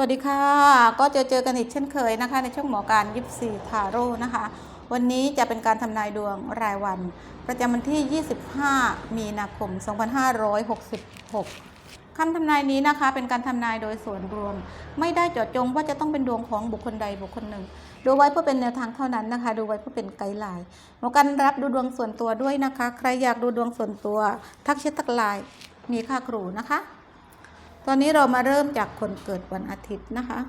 วัสดีค่ะ ก็เจอเจอกันอีกเช่นเคยนะคะ ในช่วงหมอการยิปซีทาโร่นะคะ วันนี้จะเป็นการทำนายดวงรายวัน ประจำวันที่ 25 มีนาคม 2566คำทำนายนี้นะคะ เป็นการทำนายโดยส่วนรวม ไม่ได้เจาะจงว่าจะต้องเป็นดวงของบุคคลใดบุคคลหนึ่ง ดูไว้เพื่อเป็นแนวทางเท่านั้นนะคะ ดูไว้เพื่อเป็นไกด์ไลน์หมอการรับดูดวงส่วนตัวด้วยนะคะ ใครอยากดูดวงส่วนตัว ทักแชททักไลน์มีค่าครูนะคะ ตอนนี้เรามาเริ่มจากคนเกิดวันอาทิตย์นะคะ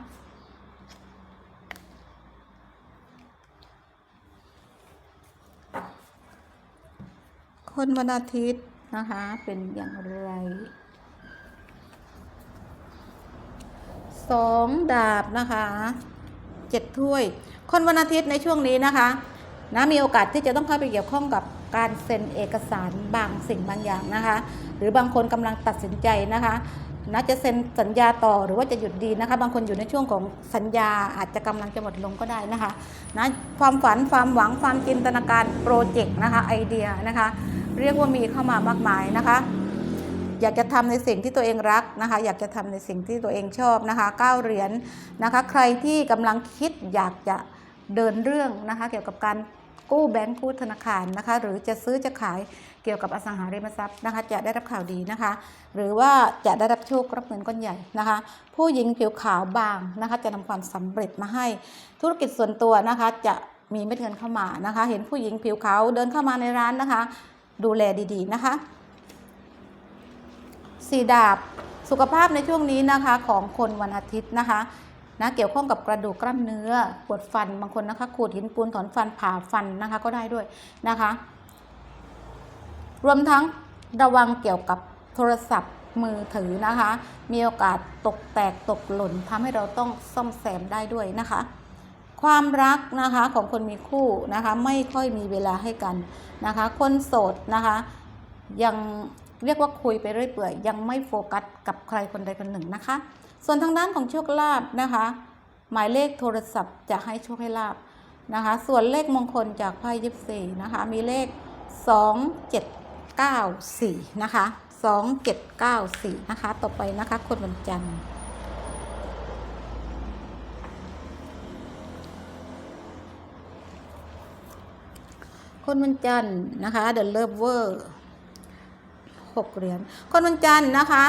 คนวันอาทิตย์นะคะ เป็นอย่างไรสองดาบนะคะเจ็ดถ้วย คนวันอาทิตย์ในช่วงนี้นะคะนะมีโอกาสที่จะต้องเข้าไปเกี่ยวข้องกับการเซ็นเอกสารบางสิ่งบางอย่างนะคะ หรือบางคนกำลังตัดสินใจนะคะ นะจะเซ็นสัญญาต่อหรือว่าจะหยุดดีนะคะ บางคนอยู่ในช่วงของสัญญาอาจจะกำลังจะหมดลงก็ได้นะคะนะความฝันความหวังความจินตนาการโปรเจกต์นะคะไอเดียนะคะ เรียกว่ามีเข้ามามากมายนะคะ อยากจะทำในสิ่งที่ตัวเองรักนะคะ อยากจะทำในสิ่งที่ตัวเองชอบนะคะก้าวเหรียญนะคะ ใครที่กำลังคิดอยากจะเดินเรื่องนะคะ เกี่ยวกับการ กู้แบงก์กู้ธนาคารนะคะ หรือจะซื้อจะขายเกี่ยวกับอสังหาริมทรัพย์นะคะ จะได้รับข่าวดีนะคะ หรือว่าจะได้รับโชครับเงินก้อนใหญ่นะคะ ผู้หญิงผิวขาวบางนะคะ จะนำความสำเร็จมาให้ธุรกิจส่วนตัวนะคะ จะมีเม็ดเงินเข้ามานะคะ เห็นผู้หญิงผิวขาวเดินเข้ามาในร้านนะคะ ดูแลดีๆนะคะสีดาบสุขภาพในช่วงนี้นะคะของคนวันอาทิตย์นะคะ นะเกี่ยวข้องกับกระดูกกล้ามเนื้อปวดฟันบางคนนะคะ ขูดหินปูนถอนฟันผ่าฟันนะคะก็ได้ด้วยนะคะ รวมทั้งระวังเกี่ยวกับโทรศัพท์มือถือนะคะ มีโอกาสตกแตกตกหล่นทำให้เราต้องซ่อมแซมได้ด้วยนะคะ ความรักนะคะของคนมีคู่นะคะ ไม่ค่อยมีเวลาให้กันนะคะ คนโสดนะคะ ยังเรียกว่าคุยไปเรื่อยเปื่อยยังไม่โฟกัสกับใครคนใดคนหนึ่งนะคะ ส่วนทางด้านของโชคลาภนะคะ หมายเลขโทรศัพท์จะให้โชคให้ลาบนะคะ ส่วนเลขมงคลจากไพ่ยิปซีนะคะ มีเลข 2794 นะคะ 2794 นะคะ ต่อไปนะคะ คนวันจันทร์คนวันจันทร์นะคะ The Lover หกเหรียญคนวันจันทร์นะคะ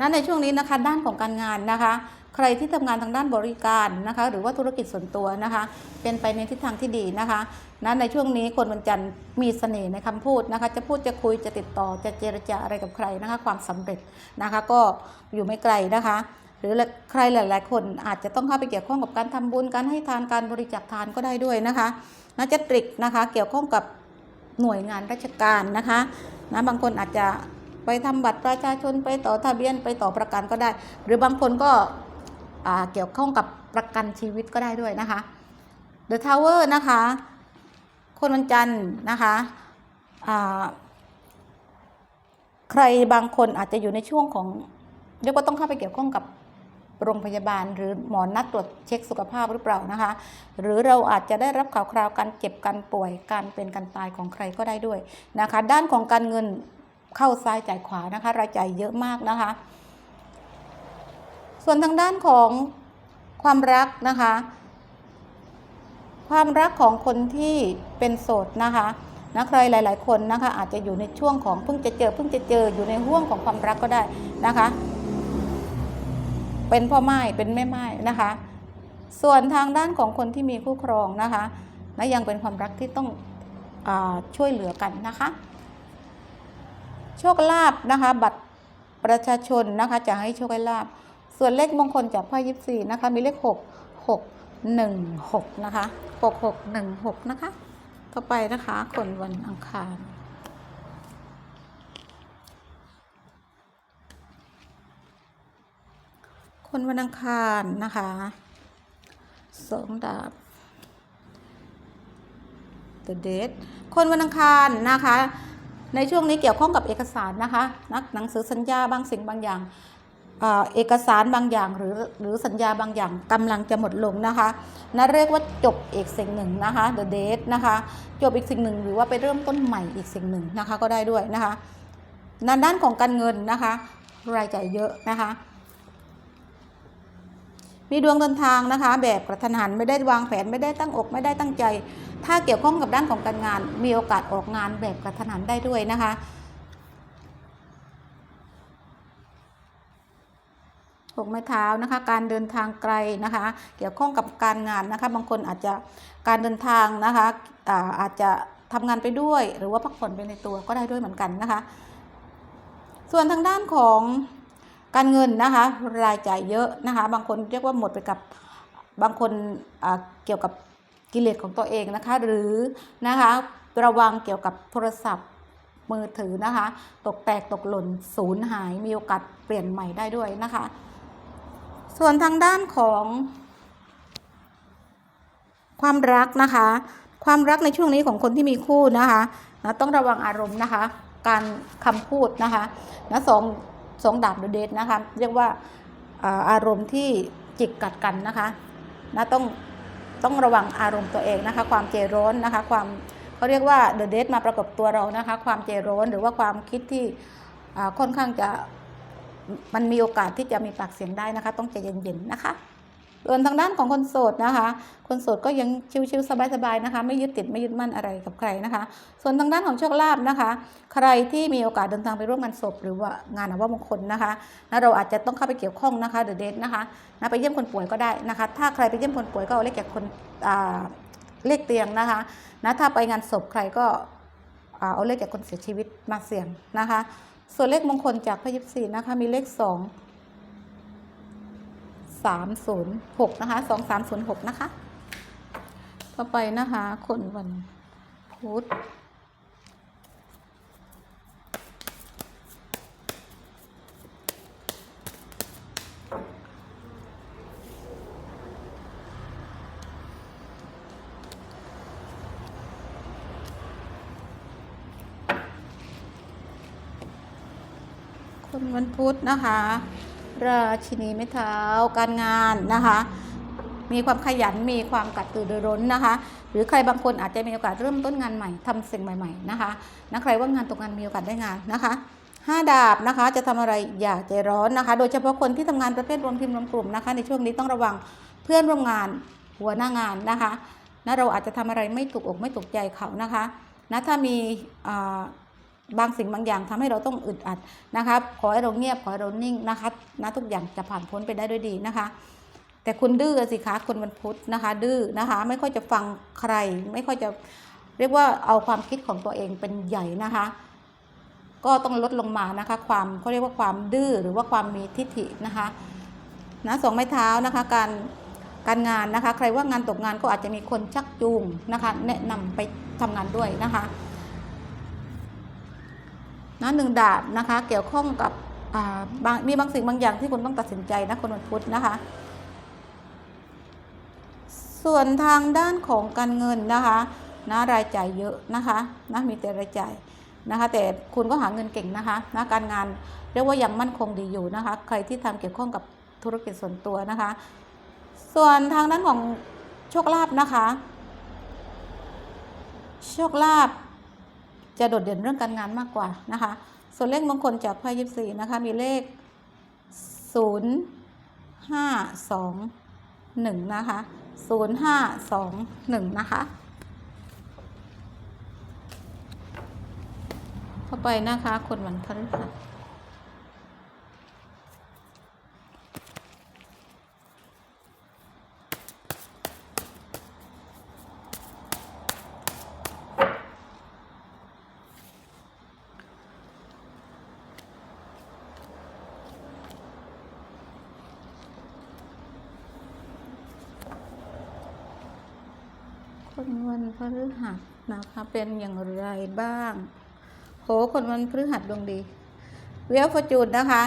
นะในช่วงนี้นะคะด้านของการงานนะคะ ใครที่ทำงานทางด้านบริการนะคะ หรือว่าธุรกิจส่วนตัวนะคะ เป็นไปในทิศทางที่ดีนะคะนะในช่วงนี้คนวันจันทร์มีเสน่ห์ในคำพูดนะคะ จะพูดจะคุยจะติดต่อจะเจรจาอะไรกับใครนะคะ ความสำเร็จนะคะ ก็อยู่ไม่ไกลนะคะหรือใครหลาย ๆ คนอาจจะต้องเข้าไปเกี่ยวข้องกับการทำบุญการให้ทานการบริจาคทานก็ได้ด้วยนะคะนะจะตริกนะคะ เกี่ยวข้องกับหน่วยงานราชการนะคะนะบางคนอาจจะ ไปทำบัตรประชาชนไปต่อทะเบียนไปต่อประกันก็ได้ หรือบางคนก็เกี่ยวข้องกับประกันชีวิตก็ได้ด้วยนะคะ The Tower นะคะคนวันจันทร์นะคะใครบางคนอาจจะอยู่ในช่วงของเรียกว่าต้องเข้าไปเกี่ยวข้องกับโรงพยาบาล หรือหมอนัดตรวจเช็คสุขภาพหรือเปล่านะคะ หรือเราอาจจะได้รับข่าวคราวการเจ็บการป่วยการเป็นการตายของใครก็ได้ด้วยนะคะ ด้านของการเงิน เข้าซ้ายจ่ายขวานะคะรายจ่ายเยอะมากนะคะ ส่วนทางด้านของความรักนะคะ ความรักของคนที่เป็นโสดนะคะนะใครหลาย ๆ คนนะคะอาจจะอยู่ในช่วงของเพิ่งจะเจอเพิ่งจะเจออยู่ในห่วงของความรักก็ได้นะคะ เป็นพ่อไม้เป็นแม่ไม้นะคะ ส่วนทางด้านของคนที่มีคู่ครองนะคะนะยังเป็นความรักที่ต้องอช่วยเหลือกันนะคะ โชคลาภนะคะ บัตรประชาชนนะคะจะให้โชคให้ลาภส่วนเลขมงคลจากไพ่ยิปซีนะคะมีเลขหกหกหนึ่งหกนะคะหกหกหนึ่งหกนะคะ ต่อไปนะคะคนวันอังคารคนวันอังคารนะคะสองดาบ The Date คนวันอังคารนะคะ ในช่วงนี้เกี่ยวข้องกับเอกสารนะคะนักหนังสือสัญญาบางสิ่งบางอย่างเอกสารบางอย่างหรือหรือสัญญาบางอย่างกำลังจะหมดลงนะคะนั่นเรียกว่าจบอีกสิ่งหนึ่งนะคะ The Date นะคะ จบอีกสิ่งหนึ่งหรือว่าไปเริ่มต้นใหม่อีกสิ่งหนึ่งนะคะก็ได้ด้วยนะคะในด้านของการเงินนะคะ รายจ่ายเยอะนะคะ มีดวงเดินทางนะคะ แบบกระทันหันไม่ได้วางแผนไม่ได้ตั้งอกไม่ได้ตั้งใจ ถ้าเกี่ยวข้องกับด้านของการงาน มีโอกาสออกงานแบบกระทันหันได้ด้วยนะคะหกไม้เท้านะคะการเดินทางไกลนะคะ เกี่ยวข้องกับการงานนะคะ บางคนอาจจะการเดินทางนะคะอาอาจจะทำงานไปด้วย หรือว่าพักผ่อนไปในตัวก็ได้ด้วยเหมือนกันนะคะ ส่วนทางด้านของ การเงินนะคะ รายจ่ายเยอะนะคะ บางคนเรียกว่าหมดไปกับบางคนเกี่ยวกับกิเลสของตัวเองนะคะ หรือนะคะระวังเกี่ยวกับโทรศัพท์มือถือนะคะ ตกแตกตกหล่นสูญหายมีโอกาสเปลี่ยนใหม่ได้ด้วยนะคะ ส่วนทางด้านของ ความรักนะคะ ความรักในช่วงนี้ของคนที่มีคู่นะคะนะต้องระวังอารมณ์นะคะ การคำพูดนะคะนะสอง สองดาบเดทนะคะเรียกว่าอารมณ์ที่จิกกัดกันนะคะนะต้องต้องระวังอารมณ์ตัวเองนะคะ ความเจร้อนนะคะ ความเขาเรียกว่าเดอะเดทมาประกบตัวเรานะคะ ความเจร้อนหรือว่าความคิดที่ค่อนข้างจะมันมีโอกาสที่จะมีปากเสียงได้นะคะ ต้องใจเย็นๆนะคะ ส่วนทางด้านของคนโสดนะคะ คนโสดก็ยังชิวๆสบายๆนะคะ ไม่ยึดติดไม่ยึดมั่นอะไรกับใครนะคะ ส่วนทางด้านของโชคลาภนะคะ ใครที่มีโอกาสเดินทางไปร่วมงานศพหรือว่างานอวมงคลนะคะนะเราอาจจะต้องเข้าไปเกี่ยวข้องนะคะเดอะเดทนะคะนะไปเยี่ยมคนป่วยก็ได้นะคะ ถ้าใครไปเยี่ยมคนป่วยก็เอาเลขจากคนเลขเตียงนะคะนะถ้าไปงานศพใครก็อ่าเอาเลขจากคนเสียชีวิตมาเสี่ยงนะคะ ส่วนเลขมงคลจากพระยิปซีนะคะมีเลขสอง สามศูนย์หกนะคะสองสามศูนย์หกนะคะ ต่อไปนะคะคนวันพุธคนวันพุธนะคะ ราชินีไม้เท้าการงานนะคะ มีความขยันมีความกัดตือรือร้นนะคะ หรือใครบางคนอาจจะมีโอกาสเริ่มต้นงานใหม่ทำสิ่งใหม่ ๆนะคะนะใครว่างานตกงานมีโอกาสได้งานนะคะห้าดาบนะคะจะทำอะไรอย่าใจร้อนนะคะ โดยเฉพาะคนที่ทำงานประเภทรวมทีมรวมกลุ่มนะคะ ในช่วงนี้ต้องระวังเพื่อนร่วมงานหัวหน้างานนะคะนะเราอาจจะทำอะไรไม่ถูกอกไม่ถูกใจเขานะคะนะถ้ามีอ่า บางสิ่งบางอย่างทำให้เราต้องอึดอัดนะคะขอให้เราเงียบขอให้เรานิ่งนะคะนะทุกอย่างจะผ่านพ้นไปได้ด้วยดีนะคะ แต่คุณดื้อสิคะคนวันพุทธนะคะ ดื้อนะคะ ไม่ค่อยจะฟังใคร ไม่ค่อยจะเรียกว่าเอาความคิดของตัวเองเป็นใหญ่นะคะ ก็ต้องลดลงมานะคะ ความเขาเรียกว่าความดื้อหรือว่าความมีทิฐินะคะนะสองไม้เท้านะคะ การการงานนะคะ ใครว่างานตกงานก็อาจจะมีคนชักจูงนะคะ แนะนำไปทำงานด้วยนะคะ นะหนึ่งดาบนะคะ เกี่ยวข้องกับบางมีบางสิ่งบางอย่างที่คุณต้องตัดสินใจนะคนวันพุธนะคะ ส่วนทางด้านของการเงินนะคะนะรายจ่ายเยอะนะคะนะมีแต่รายจ่ายนะคะ แต่คุณก็หาเงินเก่งนะคะนะการงานเรียกว่ายังมั่นคงดีอยู่นะคะ ใครที่ทำเกี่ยวข้องกับธุรกิจส่วนตัวนะคะ ส่วนทางด้านของโชคลาภนะคะ โชคลาภ จะโดดเด่นเรื่องการงานมากกว่านะคะ ส่วนเลขมงคลจากไพ่ยิปซีนะคะมีเลข 0 5 2 1 นะคะ 0 5 2 1 นะคะ เข้าไปนะคะ คนวันพฤหัส คนวันพฤหัสนะคะ เป็นอย่างไรบ้างโหคนวันพฤหัสดวงดีเวียฟอร์จูนนะคะ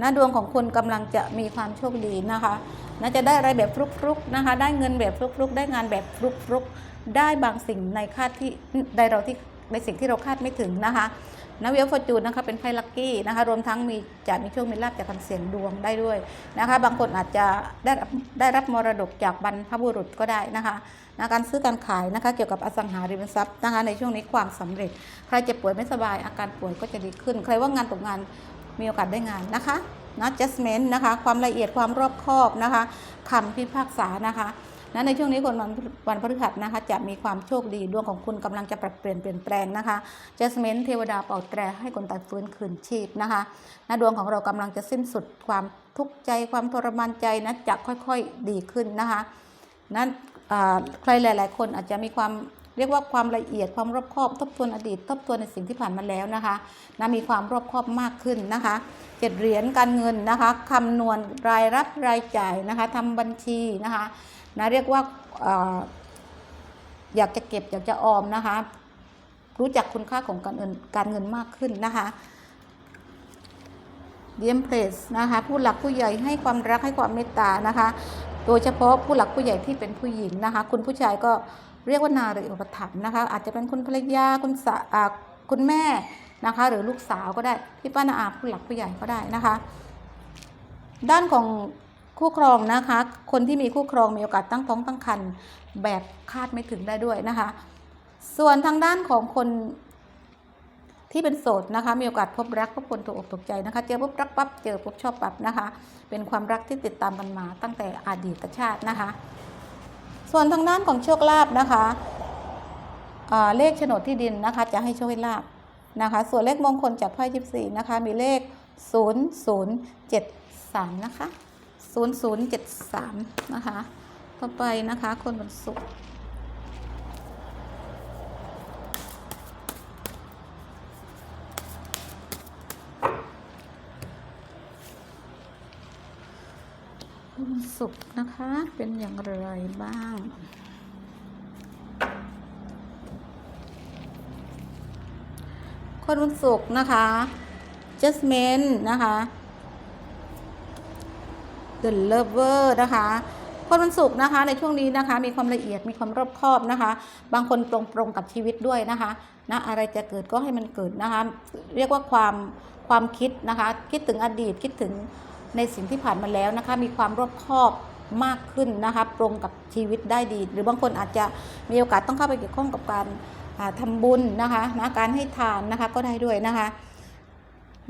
นะดวงของคุณกำลังจะมีความโชคดีนะคะน่าจะได้อะไรแบบฟลุกๆนะคะ ได้เงินแบบฟลุกๆ ได้งานแบบฟลุกๆ ได้บางสิ่งในคาดที่ได้เราที่ในสิ่งที่เราคาดไม่ถึงนะคะ นะเวียฟอร์จูนนะคะเป็นไพ่ลัคกี้นะคะรวมทั้งมีจะมีโชคมีลาภจากการเสี่ยงดวงได้ด้วยนะคะ บางคนอาจจะได้ได้รับมรดกจากบรรพบุรุษก็ได้นะคะนะการซื้อการขายนะคะเกี่ยวกับอสังหาริมทรัพย์นะคะในช่วงนี้ความสำเร็จ ใครเจ็บป่วยไม่สบายอาการป่วยก็จะดีขึ้น ใครว่างานตกงานมีโอกาสได้งานนะคะนะ judgment นะคะ ความละเอียดความรอบคอบนะคะคำพิพากษานะคะ นะในช่วงนี้คนวันวันพฤหัสนะคะ จะมีความโชคดีดวงของคุณกำลังจะปรับเปลี่ยนเปลี่ยนแปลงนะคะ judgment เทวดาเป่าแตรให้คนตายฟื้นคืนชีพนะคะนะดวงของเรากำลังจะสิ้นสุดความทุกข์ใจความทรมานใจนะจะค่อยๆดีขึ้นนะคะนั้นใครหลาย ๆ คนอาจจะมีความเรียกว่าความละเอียดความรอบคอบทบทวนอดีตทบทวนในสิ่งที่ผ่านมาแล้วนะคะนะมีความรอบคอบมากขึ้นนะคะเจ็ดเหรียญการเงินนะคะคำนวณรายรับรายจ่ายนะคะทำบัญชีนะคะ นะเรียกว่าอยากจะเก็บอยากจะออมนะคะ รู้จักคุณค่าของการเงินการเงินมากขึ้นนะคะเดียมเพลสนะคะผู้หลักผู้ใหญ่ให้ความรักให้ความเมตตานะคะ โดยเฉพาะผู้หลักผู้ใหญ่ที่เป็นผู้หญิงนะคะ คุณผู้ชายก็เรียกว่านารีอุปถัมภ์นะคะ อาจจะเป็นคุณภรรยาคุณสาคุณแม่นะคะ หรือลูกสาวก็ได้พี่ป้านาอาผู้หลักผู้ใหญ่ก็ได้นะคะ ด้านของ คู่ครองนะคะ คนที่มีคู่ครองมีโอกาสตั้งท้องตั้งครรภ์แบบคาดไม่ถึงได้ด้วยนะคะ ส่วนทางด้านของคนที่เป็นโสดนะคะ มีโอกาสพบรักพบคนถูกอกถูกใจนะคะ เจอปุ๊บรักปั๊บเจอปุ๊บชอบปั๊บนะคะ เป็นความรักที่ติดตามกันมาตั้งแต่อดีตชาตินะคะ ส่วนทางด้านของโชคลาภนะคะเลขโฉนดที่ดินนะคะ จะให้โชคลาภนะคะ ส่วนเลขมงคลจากไพ่ยิปซีนะคะ มีเลข 0073 นะคะ 0073 นะคะ ต่อไปนะคะ คนวันศุกร์วันศุกร์นะคะ เป็นอย่างไรบ้างคนวันศุกร์นะคะ Jasmine นะคะ The Lover นะคะคนวันศุกร์นะคะในช่วงนี้นะคะ มีความละเอียดมีความรอบคอบนะคะ บางคนตรงตรงกับชีวิตด้วยนะคะนะอะไรจะเกิดก็ให้มันเกิดนะคะ เรียกว่าความความคิดนะคะ คิดถึงอดีตคิดถึงในสิ่งที่ผ่านมาแล้วนะคะ มีความรอบคอบมากขึ้นนะคะตรงกับชีวิตได้ดี หรือบางคนอาจจะมีโอกาสต้องเข้าไปเกี่ยวข้องกับการอ่าทำบุญนะคะนะการให้ทานนะคะก็ได้ด้วยนะคะ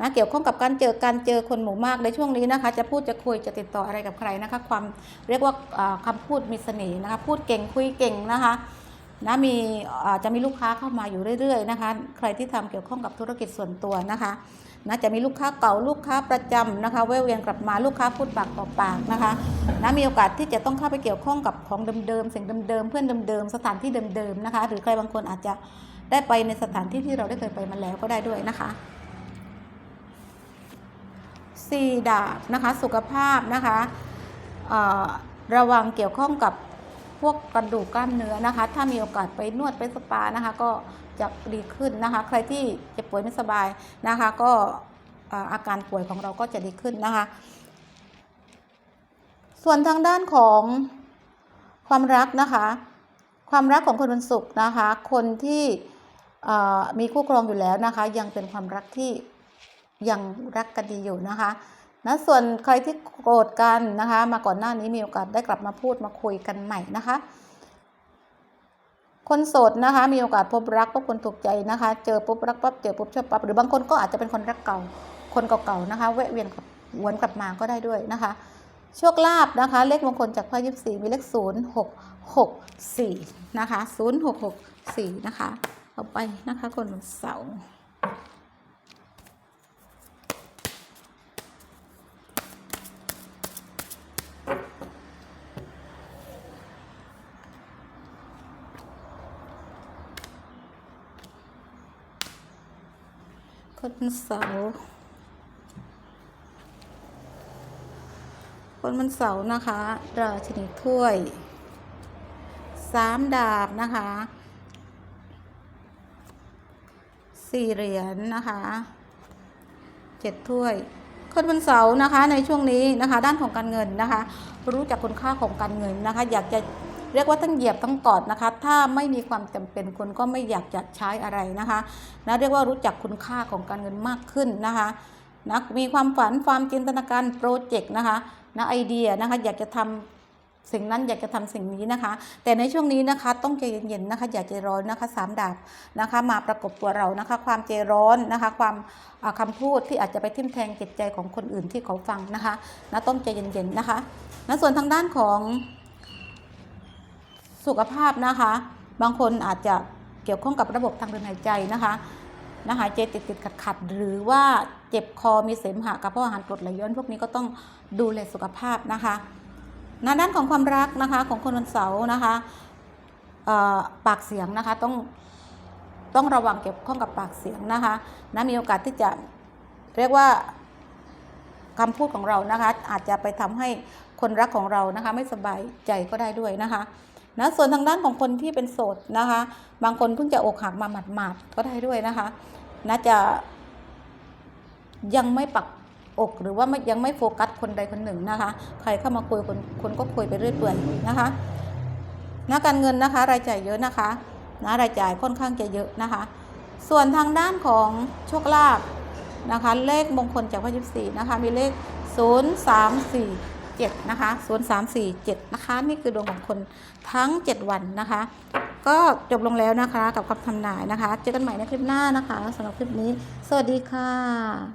นะเกี่ยวข้องกับการเจอการเจอคนหมู่มากในช่วงนี้นะคะ จะพูดจะคุยจะติดต่ออะไรกับใครนะคะ ความเรียกว่าอ่าคำพูดมีเสน่ห์นะคะพูดเก่งคุยเก่งนะคะนะมีจะมีลูกค้าเข้ามาอยู่เรื่อยๆนะคะ ใครที่ทำเกี่ยวข้องกับธุรกิจส่วนตัวนะคะนะจะมีลูกค้าเก่าลูกค้าประจำนะคะแวะเวียนกลับมาลูกค้าพูดปากต่อปากนะคะนะมีโอกาสที่จะต้องเข้าไปเกี่ยวข้องกับของเดิมๆสิ่งเดิมๆเพื่อนเดิมๆสถานที่เดิมๆนะคะ หรือใครบางคนอาจจะได้ไปในสถานที่ที่เราได้เคยไปมาแล้วก็ได้ด้วยนะคะ สี่ดาบนะคะ สุขภาพนะคะระวังเกี่ยวข้องกับพวกกระดูกกล้ามเนื้อนะคะ ถ้ามีโอกาสไปนวดไปสปานะคะ ก็จะดีขึ้นนะคะ ใครที่เจ็บป่วยไม่สบายนะคะ ก็อาการป่วยของเราก็จะดีขึ้นนะคะ ส่วนทางด้านของความรักนะคะ ความรักของคนวันศุกร์นะคะ คนที่มีคู่ครองอยู่แล้วนะคะ ยังเป็นความรักที่ ยังรักกันดีอยู่นะคะนะส่วนใครที่โกรธกันนะคะ มาก่อนหน้านี้มีโอกาสได้กลับมาพูดมาคุยกันใหม่นะคะ คนโสดนะคะ มีโอกาสพบรักพบคนถูกใจนะคะ เจอปุ๊บรักปั๊บเจอปุ๊บชอบปั๊บหรือบางคนก็อาจจะเป็นคนรักเก่า คนเก่าๆนะคะแวะเวียนกับวนกลับมาก็ได้ด้วยนะคะโชคลาภนะคะ เลขมงคลจากไพ่ยิปซีมีเลขศูนย์หกหกสี่นะคะศูนย์หกหกสี่นะคะเอาไปนะคะคนวันเสาร์ คนวันเสา คนวันเสานะคะราชินีถ้วยสามดาบนะคะสี่เหรียญนะคะเจ็ดถ้วยคนวันเสาร์นะคะในช่วงนี้นะคะ ด้านของการเงินนะคะ รู้จักคุณค่าของการเงินนะคะ อยากจะ เรียกว่าทั้งเหยียบทั้งกอดนะคะ ถ้าไม่มีความจำเป็นคุณก็ไม่อยากจะใช้อะไรนะคะนะเรียกว่ารู้จักคุณค่าของการเงินมากขึ้นนะคะนะมีความฝันความจินตนาการโปรเจกต์นะคะนะไอเดียนะคะอยากจะทำสิ่งนั้นอยากจะทำสิ่งนี้นะคะ แต่ในช่วงนี้นะคะต้องใจเย็นๆนะคะอย่าใจร้อนนะคะสามดาบนะคะมาประกบตัวเรานะคะ ความใจร้อนนะคะ ความอ่าคำพูดที่อาจจะไปทิ่มแทงจิตใจของคนอื่นที่เขาฟังนะคะนะต้องใจเย็นๆนะคะนะส่วนทางด้านของ สุขภาพนะคะ บางคนอาจจะเกี่ยวข้องกับระบบทางเดินหายใจนะคะนะหายใจติดติดขัดขัดหรือว่าเจ็บคอมีเสมหะกระเพาะอาหารกรดไหลย้อนพวกนี้ก็ต้องดูแลสุขภาพนะคะในด้านของความรักนะคะของคนวันเสาร์นะคะปากเสียงนะคะต้องต้องระวังเกี่ยวข้องกับปากเสียงนะคะนะมีโอกาสที่จะเรียกว่าคำพูดของเรานะคะอาจจะไปทำให้คนรักของเรานะคะไม่สบายใจก็ได้ด้วยนะคะ นะส่วนทางด้านของคนที่เป็นโสดนะคะ บางคนเพิ่งจะอกหักมาหมาดๆก็ได้ด้วยนะคะน่าจะยังไม่ปักอกหรือว่ายังไม่โฟกัสคนใดคนหนึ่งนะคะ ใครเข้ามาคุยคนคนก็คุยไปเรื่อยเปื่อยนะคะน้าการเงินนะคะ รายจ่ายเยอะนะคะนะรายจ่ายค่อนข้างจะเยอะนะคะ ส่วนทางด้านของโชคลาภนะคะ เลขมงคลจากพระยิบสี่นะคะ มีเลข 0 3 4 7นะคะ0 3 4 7นะคะ นี่คือดวงของคนทั้ง 7 วันนะคะ ก็จบลงแล้วนะคะกับคำทำนายนะคะ เจอกันใหม่ในคลิปหน้านะคะสำหรับคลิปนี้ สวัสดีค่ะ